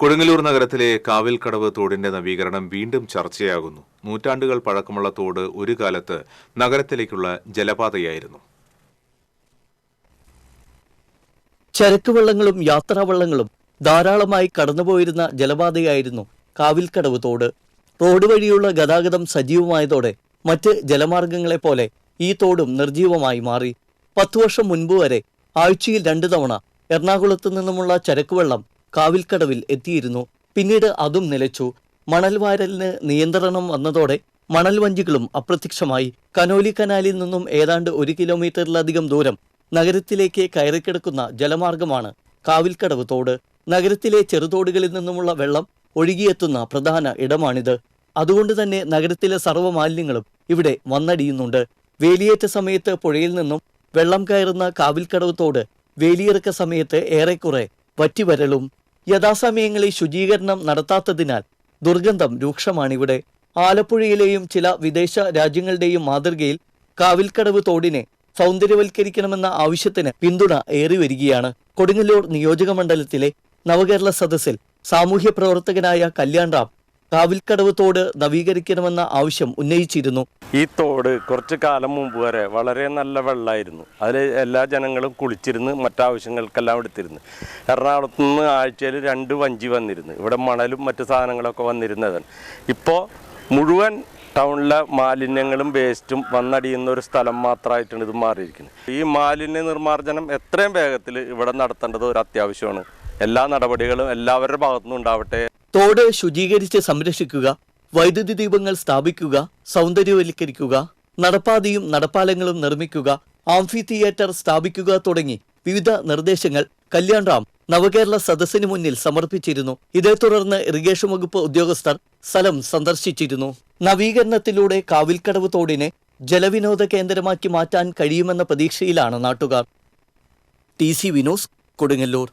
കൊടുങ്ങല്ലൂർ നഗരത്തിലെ കാവിൽക്കടവ് തോടിന്റെ നവീകരണം വീണ്ടും ചർച്ചയാകുന്നു. നൂറ്റാണ്ടുകൾ പഴക്കമുള്ള തോട് ഒരു കാലത്ത് നഗരത്തിലേക്കുള്ള ജലപാതയായിരുന്നു. ചരക്ക് വള്ളങ്ങളും യാത്രാവള്ളങ്ങളും ധാരാളമായി കടന്നുപോയിരുന്ന ജലപാതയായിരുന്നു കാവിൽക്കടവ് തോട്. റോഡ് വഴിയുള്ള ഗതാഗതം സജീവമായതോടെ മറ്റ് ജലമാർഗങ്ങളെപ്പോലെ ഈ തോടും നിർജീവമായി മാറി. പത്തു വർഷം മുൻപ് വരെ ആഴ്ചയിൽ രണ്ടു തവണ എറണാകുളത്ത് നിന്നുമുള്ള ചരക്കുവെള്ളം കാവിൽക്കടവിൽ എത്തിയിരുന്നു. പിന്നീട് അതും നിലച്ചു. മണൽവാരലിന് നിയന്ത്രണം വന്നതോടെ മണൽവഞ്ചികളും അപ്രത്യക്ഷമായി. കനോലി കനാലിൽ നിന്നും ഏതാണ്ട് ഒരു കിലോമീറ്ററിലധികം ദൂരം നഗരത്തിലേക്ക് കയറിക്കിടക്കുന്ന ജലമാർഗമാണ് കാവിൽക്കടവ് തോട്. നഗരത്തിലെ ചെറുതോടുകളിൽ നിന്നുമുള്ള വെള്ളം ഒഴുകിയെത്തുന്ന പ്രധാന ഇടമാണിത്. അതുകൊണ്ട് തന്നെ നഗരത്തിലെ സർവമാലിന്യങ്ങളും ഇവിടെ വന്നടിയുന്നുണ്ട്. വേലിയേറ്റ സമയത്ത് പുഴയിൽ നിന്നും വെള്ളം കയറുന്ന കാവിൽക്കടവ് തോട് വേലിയിറക്ക സമയത്ത് ഏറെക്കുറെ വറ്റിവരളും യഥാസമയങ്ങളിൽ ശുചീകരണം നടത്താത്തതിനാൽ ദുർഗന്ധം രൂക്ഷമാണിവിടെ. ആലപ്പുഴയിലെയും ചില വിദേശ രാജ്യങ്ങളുടെയും മാതൃകയിൽ കാവിൽക്കടവ് തോടിനെ സൗന്ദര്യവൽക്കരിക്കണമെന്ന ആവശ്യത്തിന് പിന്തുണ ഏറി വരികയാണ് കൊടുങ്ങല്ലൂർ നിയോജക മണ്ഡലത്തിലെ നവകേരള സദസ്സിൽ സാമൂഹ്യ പ്രവർത്തകനായ കല്യാൺ റാം കാവിൽക്കടവ് തോട് നവീകരിക്കണമെന്ന ആവശ്യം ഉന്നയിച്ചിരുന്നു. ഈ തോട് കുറച്ചു കാലം മുമ്പ് വരെ വളരെ നല്ല വെള്ളമായിരുന്നു അതിൽ എല്ലാ ജനങ്ങളും കുളിച്ചിരുന്ന് മറ്റാവശ്യങ്ങൾക്കെല്ലാം എടുത്തിരുന്നു. എറണാകുളത്തു നിന്ന് ആഴ്ചയിൽ രണ്ട് വഞ്ചി വന്നിരുന്നു. ഇവിടെ മണലും മറ്റു സാധനങ്ങളൊക്കെ വന്നിരുന്നതാണ്. ഇപ്പോൾ മുഴുവൻ ടൗണിലെ മാലിന്യങ്ങളും വേസ്റ്റും വന്നടിയുന്ന ഒരു സ്ഥലം മാത്രമായിട്ടാണ് ഇത് മാറിയിരിക്കുന്നത്. ഈ മാലിന്യ നിർമ്മാർജനം എത്രയും വേഗത്തിൽ ഇവിടെ നടത്തേണ്ടത് ഒരു അത്യാവശ്യമാണ്. എല്ലാ നടപടികളും എല്ലാവരുടെ ഭാഗത്തുനിന്നും ഉണ്ടാവട്ടെ. തോട് ശുചീകരിച്ച് സംരക്ഷിക്കുക വൈദ്യുതി ദീപങ്ങൾ സ്ഥാപിക്കുക സൗന്ദര്യവൽക്കരിക്കുക നടപ്പാതയും നടപ്പാലങ്ങളും നിർമ്മിക്കുക ആംഫി തിയേറ്റർ സ്ഥാപിക്കുക തുടങ്ങി വിവിധ നിർദ്ദേശങ്ങൾ കല്യാൺ റാം നവകേരള സദസ്സിന് മുന്നിൽ സമർപ്പിച്ചിരുന്നു. ഇതേ തുടർന്ന് ഇറിഗേഷൻ വകുപ്പ് ഉദ്യോഗസ്ഥർ സ്ഥലം സന്ദർശിച്ചിരുന്നു. നവീകരണത്തിലൂടെ കാവിൽക്കടവ് തോടിനെ ജലവിനോദ കേന്ദ്രമാക്കി മാറ്റാൻ കഴിയുമെന്ന പ്രതീക്ഷയിലാണ് നാട്ടുകാർ. T C Vinos Kodungallur.